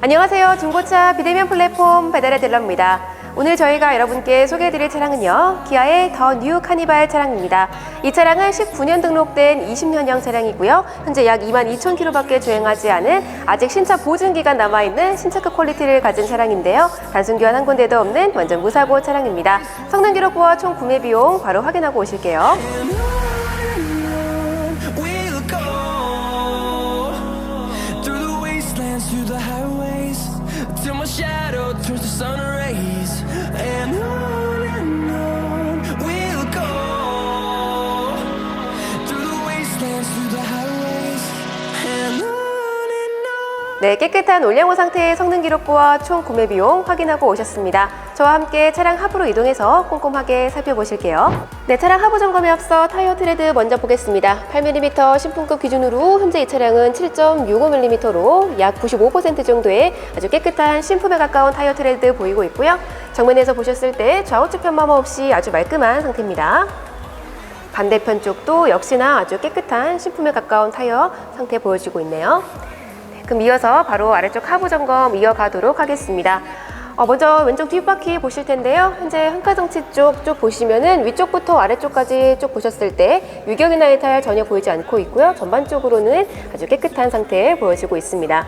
안녕하세요. 중고차 비대면 플랫폼 배달의 딜러입니다. 오늘 저희가 여러분께 소개해드릴 차량은요. 기아의 더 뉴 카니발 차량입니다. 이 차량은 19년 등록된 20년형 차량이고요. 현재 약 2만 2천 킬로밖에 주행하지 않은 아직 신차 보증 기간 남아있는 신차급 퀄리티를 가진 차량인데요. 단순 교환 한 군데도 없는 완전 무사고 차량입니다. 성능 기록부와 총 구매 비용 바로 확인하고 오실게요. 네, 깨끗한 올량호 상태의 성능 기록부와 총 구매 비용 확인하고 오셨습니다. 저와 함께 차량 하부로 이동해서 꼼꼼하게 살펴보실게요. 네, 차량 하부 점검에 앞서 타이어 트레드 먼저 보겠습니다. 8mm 신품급 기준으로 현재 이 차량은 7.65mm로 약 95% 정도의 아주 깨끗한 신품에 가까운 타이어 트레드 보이고 있고요. 정면에서 보셨을 때 좌우측 편마모 없이 아주 말끔한 상태입니다. 반대편 쪽도 역시나 아주 깨끗한 신품에 가까운 타이어 상태 보여지고 있네요. 네, 그럼 이어서 바로 아래쪽 하부 점검 이어가도록 하겠습니다. 어, 먼저 왼쪽 뒷바퀴 보실 텐데요. 현재 한가정치 쪽쭉 보시면은 위쪽부터 아래쪽까지 쭉 보셨을 때 유격이나 이탈 전혀 보이지 않고 있고요. 전반적으로는 아주 깨끗한 상태 보여지고 있습니다.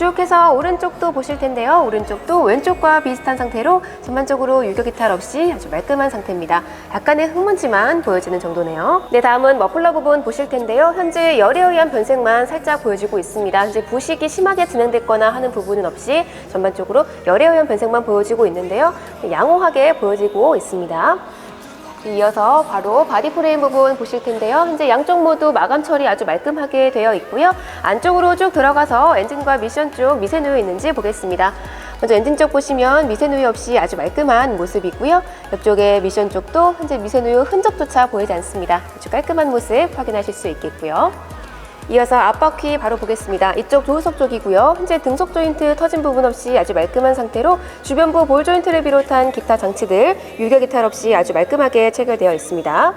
쭉 해서 오른쪽도 보실 텐데요. 오른쪽도 왼쪽과 비슷한 상태로 전반적으로 유격 이탈 없이 아주 말끔한 상태입니다. 약간의 흙먼지만 보여지는 정도네요. 네, 다음은 머플러 부분 보실 텐데요. 현재 열에 의한 변색만 살짝 보여지고 있습니다. 현재 부식이 심하게 진행됐거나 하는 부분은 없이 전반적으로 열에 의한 변색만 보여지고 있는데요. 양호하게 보여지고 있습니다. 이어서 바로 바디 프레임 부분 보실 텐데요. 현재 양쪽 모두 마감 처리 아주 말끔하게 되어 있고요. 안쪽으로 쭉 들어가서 엔진과 미션 쪽 미세 누유 있는지 보겠습니다. 먼저 엔진 쪽 보시면 미세 누유 없이 아주 말끔한 모습이고요. 옆쪽에 미션 쪽도 현재 미세 누유 흔적조차 보이지 않습니다. 아주 깔끔한 모습 확인하실 수 있겠고요. 이어서 앞바퀴 바로 보겠습니다. 이쪽 조수석 쪽이고요. 현재 등속 조인트 터진 부분 없이 아주 말끔한 상태로 주변부 볼 조인트를 비롯한 기타 장치들 유격 이탈 없이 아주 말끔하게 체결되어 있습니다.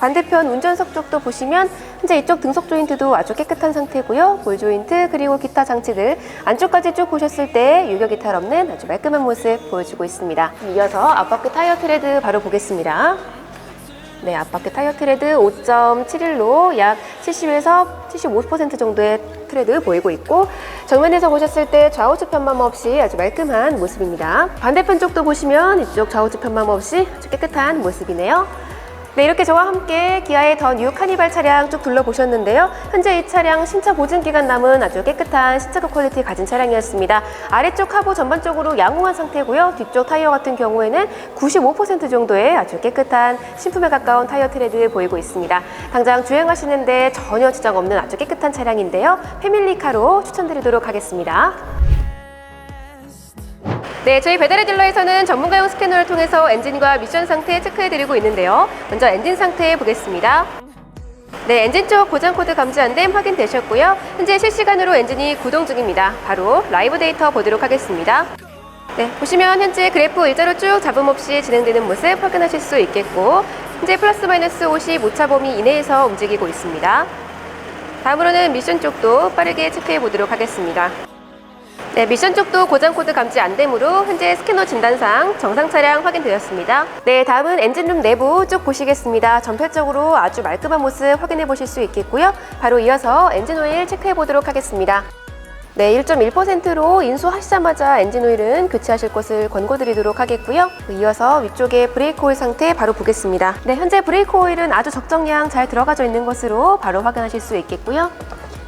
반대편 운전석 쪽도 보시면 현재 이쪽 등속 조인트도 아주 깨끗한 상태고요. 볼 조인트 그리고 기타 장치들 안쪽까지 쭉 보셨을 때 유격 이탈 없는 아주 말끔한 모습 보여주고 있습니다. 이어서 앞바퀴 타이어 트레드 바로 보겠습니다. 네, 앞바퀴 타이어 트레드 5.71로 약 70에서 75% 정도의 트레드 보이고 있고 정면에서 보셨을 때 좌우측 편맘 없이 아주 말끔한 모습입니다. 반대편 쪽도 보시면 이쪽 좌우측 편맘 없이 아주 깨끗한 모습이네요. 네, 이렇게 저와 함께 기아의 더 뉴 카니발 차량 쭉 둘러보셨는데요. 현재 이 차량 신차 보증 기간 남은 아주 깨끗한 신차급 퀄리티 가진 차량이었습니다. 아래쪽 하부 전반적으로 양호한 상태고요. 뒤쪽 타이어 같은 경우에는 95% 정도의 아주 깨끗한 신품에 가까운 타이어 트레드 보이고 있습니다. 당장 주행하시는데 전혀 지장 없는 아주 깨끗한 차량인데요. 패밀리카로 추천드리도록 하겠습니다. 네, 저희 배달의 딜러에서는 전문가용 스캐너를 통해서 엔진과 미션 상태 체크해드리고 있는데요. 먼저 엔진 상태 보겠습니다. 네, 엔진 쪽 고장 코드 감지 안됨 확인되셨고요. 현재 실시간으로 엔진이 구동 중입니다. 바로 라이브 데이터 보도록 하겠습니다. 네, 보시면 현재 그래프 일자로 쭉 잡음 없이 진행되는 모습 확인하실 수 있겠고 현재 플러스 마이너스 50 오차 범위 이내에서 움직이고 있습니다. 다음으로는 미션 쪽도 빠르게 체크해 보도록 하겠습니다. 네, 미션 쪽도 고장 코드 감지 안 되므로 현재 스캐너 진단상 정상 차량 확인되었습니다. 네, 다음은 엔진룸 내부 쭉 보시겠습니다. 전편적으로 아주 말끔한 모습 확인해 보실 수 있겠고요. 바로 이어서 엔진 오일 체크해 보도록 하겠습니다. 네, 1.1%로 인수하시자마자 엔진 오일은 교체하실 것을 권고드리도록 하겠고요. 이어서 위쪽에 브레이크 오일 상태 바로 보겠습니다. 네, 현재 브레이크 오일은 아주 적정량 잘 들어가져 있는 것으로 바로 확인하실 수 있겠고요.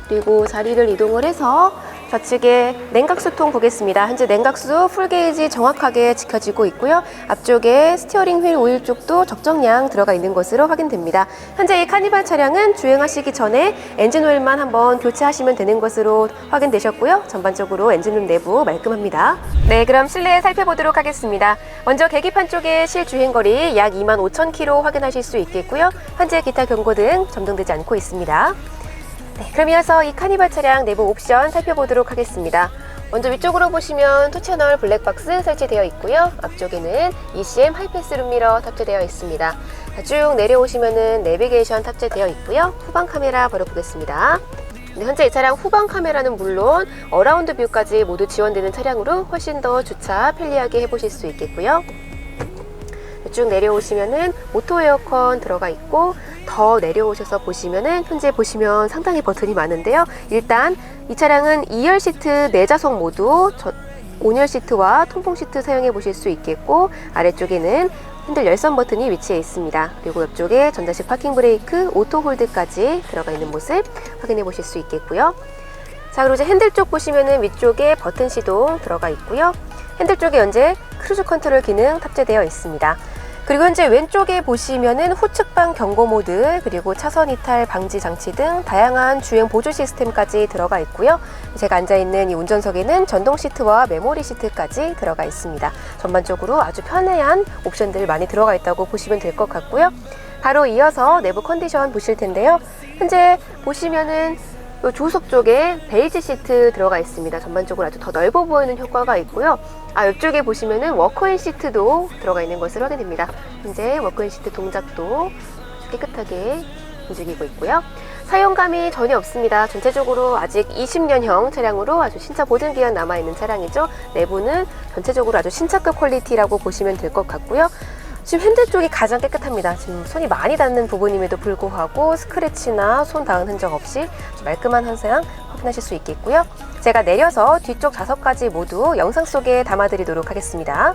그리고 자리를 이동을 해서 좌측에 냉각수통 보겠습니다. 현재 냉각수 풀게이지 정확하게 지켜지고 있고요. 앞쪽에 스티어링 휠 오일 쪽도 적정량 들어가 있는 것으로 확인됩니다. 현재 이 카니발 차량은 주행하시기 전에 엔진 오일만 한번 교체하시면 되는 것으로 확인되셨고요. 전반적으로 엔진룸 내부 말끔합니다. 네, 그럼 실내 살펴보도록 하겠습니다. 먼저 계기판 쪽에 실주행거리 약 2만 5천 킬로 확인하실 수 있겠고요. 현재 기타 경고 등 점등되지 않고 있습니다. 네, 그럼 이어서 이 카니발 차량 내부 옵션 살펴보도록 하겠습니다. 먼저 위쪽으로 보시면 투 채널 블랙박스 설치되어 있고요. 앞쪽에는 ECM 하이패스 룸미러 탑재되어 있습니다. 자, 쭉 내려오시면은 내비게이션 탑재되어 있고요. 후방 카메라 바로 보겠습니다. 네, 현재 이 차량 후방 카메라는 물론 어라운드 뷰까지 모두 지원되는 차량으로 훨씬 더 주차 편리하게 해보실 수 있겠고요. 쭉 내려오시면은 오토 에어컨 들어가 있고 더 내려오셔서 보시면은 현재 보시면 상당히 버튼이 많은데요. 일단 이 차량은 2열 시트 내좌석 모두 저, 온열 시트와 통풍 시트 사용해 보실 수 있겠고 아래쪽에는 핸들 열선 버튼이 위치해 있습니다. 그리고 옆쪽에 전자식 파킹 브레이크, 오토 홀드까지 들어가 있는 모습 확인해 보실 수 있겠고요. 자, 그리고 이제 핸들 쪽 보시면은 위쪽에 버튼 시동 들어가 있고요. 핸들 쪽에 현재 크루즈 컨트롤 기능 탑재되어 있습니다. 그리고 현재 왼쪽에 보시면은 후측방 경고 모드 그리고 차선 이탈 방지 장치 등 다양한 주행 보조 시스템까지 들어가 있고요. 제가 앉아 있는 이 운전석에는 전동 시트와 메모리 시트까지 들어가 있습니다. 전반적으로 아주 편리한 옵션들 많이 들어가 있다고 보시면 될 것 같고요. 바로 이어서 내부 컨디션 보실 텐데요. 현재 보시면은 이 조석 쪽에 베이지 시트 들어가 있습니다. 전반적으로 아주 더 넓어 보이는 효과가 있고요. 아, 이쪽에 보시면은 워커인 시트도 들어가 있는 것을 확인됩니다. 현재 워커인 시트 동작도 깨끗하게 움직이고 있고요. 사용감이 전혀 없습니다. 전체적으로 아직 20년형 차량으로 아주 신차 보증 기간 남아 있는 차량이죠. 내부는 전체적으로 아주 신차급 퀄리티라고 보시면 될 것 같고요. 지금 핸들 쪽이 가장 깨끗합니다. 지금 손이 많이 닿는 부분임에도 불구하고 스크래치나 손 닿은 흔적 없이 말끔한 현상 확인하실 수 있겠고요. 제가 내려서 뒤쪽 좌석까지 모두 영상 속에 담아드리도록 하겠습니다.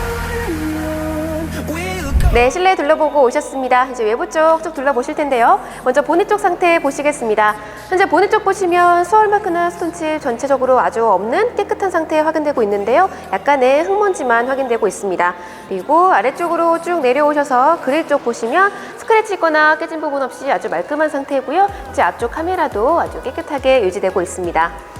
네, 실내 둘러보고 오셨습니다. 이제 외부 쪽 쭉 둘러보실 텐데요. 먼저 보닛 쪽 상태 보시겠습니다. 현재 보닛 쪽 보시면 수월마크나 스톤칩 전체적으로 아주 없는 깨끗한 상태 확인되고 있는데요. 약간의 흙먼지만 확인되고 있습니다. 그리고 아래쪽으로 쭉 내려오셔서 그릴 쪽 보시면 스크래치 있거나 깨진 부분 없이 아주 말끔한 상태고요. 이제 앞쪽 카메라도 아주 깨끗하게 유지되고 있습니다.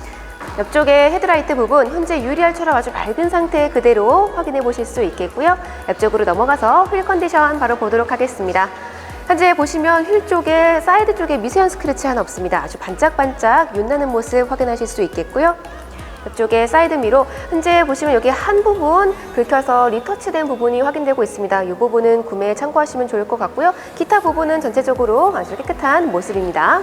옆쪽에 헤드라이트 부분 현재 유리알 처럼 아주 밝은 상태 그대로 확인해 보실 수 있겠고요. 옆쪽으로 넘어가서 휠 컨디션 바로 보도록 하겠습니다. 현재 보시면 휠 쪽에 사이드 쪽에 미세한 스크래치 하나 없습니다. 아주 반짝반짝 윤나는 모습 확인하실 수 있겠고요. 옆쪽에 사이드 미로 현재 보시면 여기 한 부분 긁혀서 리터치된 부분이 확인되고 있습니다. 이 부분은 구매에 참고하시면 좋을 것 같고요. 기타 부분은 전체적으로 아주 깨끗한 모습입니다.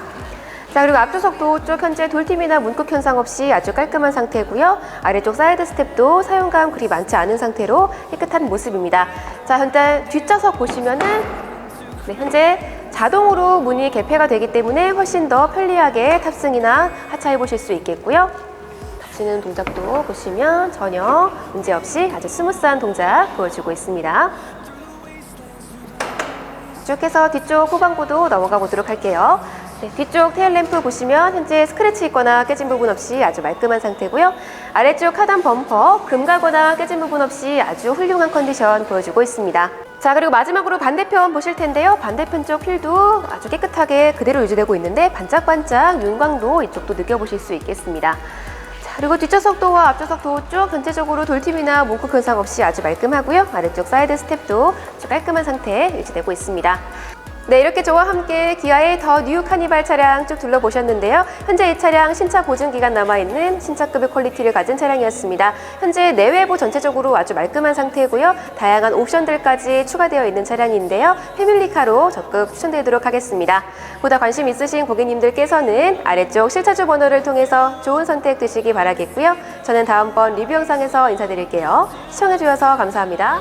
자 그리고 앞조석도 쪽 현재 돌팀이나 문콕 현상 없이 아주 깔끔한 상태고요. 아래쪽 사이드 스텝도 사용감 그리 많지 않은 상태로 깨끗한 모습입니다. 자 현재 뒷좌석 보시면은 네, 현재 자동으로 문이 개폐가 되기 때문에 훨씬 더 편리하게 탑승이나 하차해 보실 수 있겠고요. 닫히는 동작도 보시면 전혀 문제 없이 아주 스무스한 동작 보여주고 있습니다. 쭉 해서 뒤쪽 후방부도 넘어가 보도록 할게요. 네, 뒤쪽 테일 램프 보시면 현재 스크래치 있거나 깨진 부분 없이 아주 말끔한 상태고요. 아래쪽 하단 범퍼 금가거나 깨진 부분 없이 아주 훌륭한 컨디션 보여주고 있습니다. 자 그리고 마지막으로 반대편 보실 텐데요. 반대편 쪽 휠도 아주 깨끗하게 그대로 유지되고 있는데 반짝반짝 윤광도 이쪽도 느껴보실 수 있겠습니다. 자, 그리고 뒷좌석도와 앞좌석도 쭉 전체적으로 돌팀이나 문콕 현상 없이 아주 말끔하고요. 아래쪽 사이드 스텝도 아주 깔끔한 상태 유지되고 있습니다. 네, 이렇게 저와 함께 기아의 더 뉴 카니발 차량 쭉 둘러보셨는데요. 현재 이 차량 신차 보증 기간 남아있는 신차급의 퀄리티를 가진 차량이었습니다. 현재 내외부 전체적으로 아주 말끔한 상태고요. 다양한 옵션들까지 추가되어 있는 차량인데요. 패밀리카로 적극 추천드리도록 하겠습니다. 보다 관심 있으신 고객님들께서는 아래쪽 실차주 번호를 통해서 좋은 선택 드시기 바라겠고요. 저는 다음번 리뷰 영상에서 인사드릴게요. 시청해주셔서 감사합니다.